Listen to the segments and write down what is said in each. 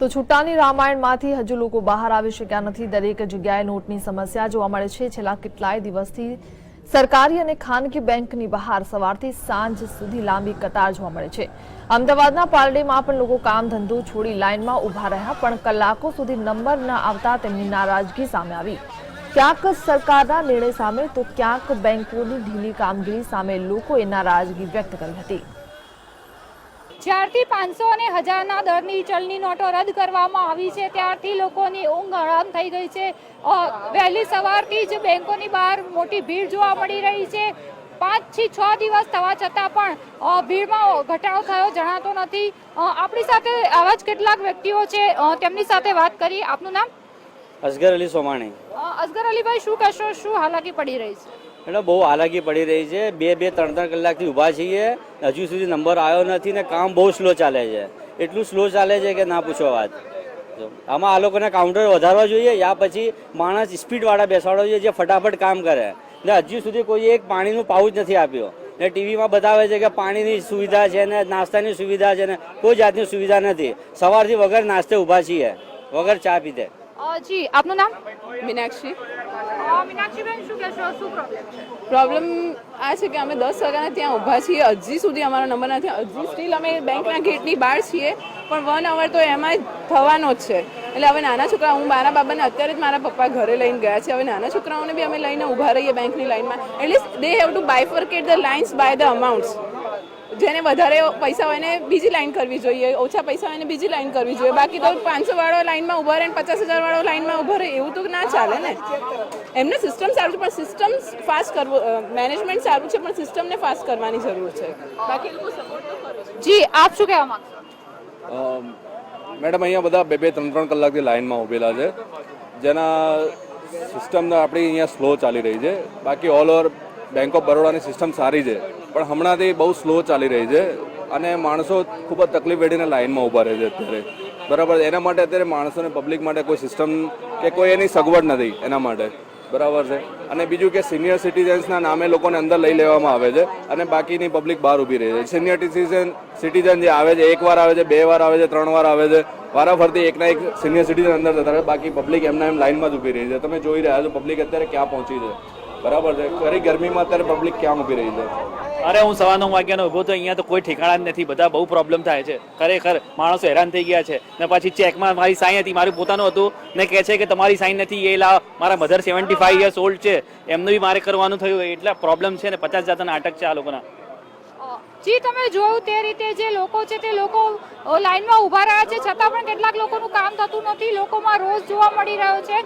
તો છૂટાની રામાયણમાંથી હજુ લોકો બહાર આવી શક્યા નથી. દરેક જગ્યાએ નોટની સમસ્યા જોવા મળે છે. છેલ્લા કેટલાય દિવસથી સરકારી અને ખાનગી બેંકની બહાર સવારથી સાંજ સુધી લાંબી કતાર જોવા મળે છે. અમદાવાદના પારડીમાં પણ લોકો કામ ધંધો છોડી લાઇનમાં ઊભા રહ્યા, પણ કલાકો સુધી નંબર ન આવતા તેમની નારાજગી સામે આવી. ક્યાંક સરકારના નિર્ણય સામે તો ક્યાંક બેંકોની ઢીલી કામગીરી સામે લોકોએ નારાજગી વ્યક્ત કરી હતી. જ્યારથી પાંચસો અને હજારના દરની ચલણી નોટો રદ કરવામાં આવી છે ત્યારથી લોકોની ઊંઘ હરામ થઈ ગઈ છે. વહેલી સવારથી જ બેંકોની બહાર મોટી ભીડ જોવા મળી રહી છે. પાંચથી છ દિવસ થવા છતાં પણ ભીડમાં ઘટાડો થયો જણાતો નથી. આપણી સાથે આવા જ કેટલાક વ્યક્તિઓ છે તેમની સાથે વાત કરી. આપનું નામ? અસગર અલી સોમાણી. અસગર અલીભાઈ શું કહેશો? શું હાલાકી પડી રહી છે? એટલે બહુ હાલાકી પડી રહી છે. બે બે ત્રણ ત્રણ કલાકથી ઊભા છીએ. હજુ સુધી નંબર આવ્યો નથી ને કામ બહુ સ્લો ચાલે છે. એટલું સ્લો ચાલે છે કે ના પૂછો વાત. આમાં આ લોકોને કાઉન્ટર વધારવા જોઈએ યા પછી માણસ સ્પીડવાળા બેસાડવા જોઈએ જે ફટાફટ કામ કરે. ને હજુ સુધી કોઈ એક પાણીનું પાઉચ નથી આપ્યો. ને ટીવીમાં બતાવે છે કે પાણીની સુવિધા છે ને નાસ્તાની સુવિધા છે ને કોઈ જાતની સુવિધા નથી. સવારથી વગર નાસ્તે ઊભા છીએ. વગર ચા પીધે. જી આપનું નામ? મીનાક્ષી. પ્રોબ્લેમ આ છે કે અમે દસ વાગ્યાના ત્યાં ઊભા છીએ. હજી સુધી અમારો નંબર નથી. હજી સ્ટીલ અમે બેંકના ગેટની બહાર છીએ. પણ વન અવર તો એમાં થવાનો જ છે. એટલે હવે નાના છોકરા, હું મારા બાબાને અત્યારે જ મારા પપ્પા ઘરે લઈને ગયા છે. હવે નાના છોકરાઓને બી અમે લઈને ઊભા રહીએ બેંકની લાઈનમાં. At least they have to bifurcate the lines by the amounts જેને વધારે પૈસા હોય એને બીજી લાઈન કરવી જોઈએ ઓછા પૈસા હોય એને બીજી લાઈન કરવી જોઈએ. બાકી તો પાંચસો વાળો લાઈનમાં ઊભા રહે ને પચાસ હજાર વાળો લાઈનમાં ઊભો રહે એવું તો ના ચાલે ને. એમને સિસ્ટમ સારું છે પણ સિસ્ટમ ફાસ્ટ કરવું મેનેજમેન્ટ સારું છે પણ સિસ્ટમને ફાસ્ટ કરવાની જરૂર છે. બાકી લોકો સપોર્ટ તો કરે છે. જી આપ શું કહેવા માંગશો? મેડમ અહીંયા બધા બે બે ત્રણ ત્રણ કલાકથી લાઈનમાં ઊભેલા છે. જેના સિસ્ટમ આપણી અહીંયા સ્લો ચાલી રહી છે. બાકી ઓલ ઓવર બેંક ઓફ બરોડાની સિસ્ટમ સારી છે. પણ હમણાંથી બહુ સ્લો ચાલી રહી છે અને માણસો ખૂબ જ તકલીફ વેઠીને લાઇનમાં ઊભા રહે છે અત્યારે. બરાબર, એના માટે અત્યારે માણસોને પબ્લિક માટે કોઈ સિસ્ટમ કે કોઈ એની સગવડ નથી એના માટે. બરાબર છે? અને બીજું કે સિનિયર સિટીઝન્સના નામે લોકોને અંદર લઈ લેવામાં આવે છે અને બાકીની પબ્લિક બહાર ઊભી રહે છે. સિનિયર સિટીઝન સિટીઝન જે આવે છે, એક વાર આવે છે, બે વાર આવે છે, ત્રણ વાર આવે છે, વારાફરતી એકના એક સિનિયર સિટીઝન અંદર જતા બાકી પબ્લિક એમના એમ લાઇનમાં જ ઊભી રહી છે. તમે જોઈ રહ્યા છો પબ્લિક અત્યારે ક્યાં પહોંચી છે. બરાબર છે. ખરી ગરમીમાં અત્યારે પબ્લિક ક્યાં ઊભી રહી છે? અરે, હું સવા નવ વાગ્યાનો ઊભો તો અહીંયા તો કોઈ ઠેકાણા જ નથી. બધા બહુ પ્રોબ્લેમ થાય છે. ખરેખર માણસો હેરાન થઈ ગયા છે. ને પછી ચેકમાં મારી સાઈન હતી, મારું પોતાનું હતું. ને કહે છે કે તમારી સાઈન નથી, એ લાવ મારા mother seventy five years old છે. એમનું બી મારે કરવાનું થયું એટલા પ્રોબ્લેમ છે ને, પચાસ જાતના નાટક છે આ લોકોના. જી, તમે જોયું તે રીતે જે લોકો છે તે લોકો લાઇનમાં ઊભા રહ્યા છે. છતાં પણ કેટલાક લોકોનું કામ થતું નથી. લોકોમાં રોજ જોવા મળી રહ્યો છે.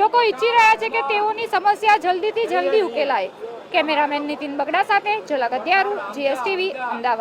લોકો ઈચ્છી રહ્યા છે કે તેઓની સમસ્યા જલ્દીથી જલ્દી ઉકેલાય. કેમેરામેન નીતિન બગડા સાથે ઝલક અત્યારું જીએસટીવી, અમદાવાદ.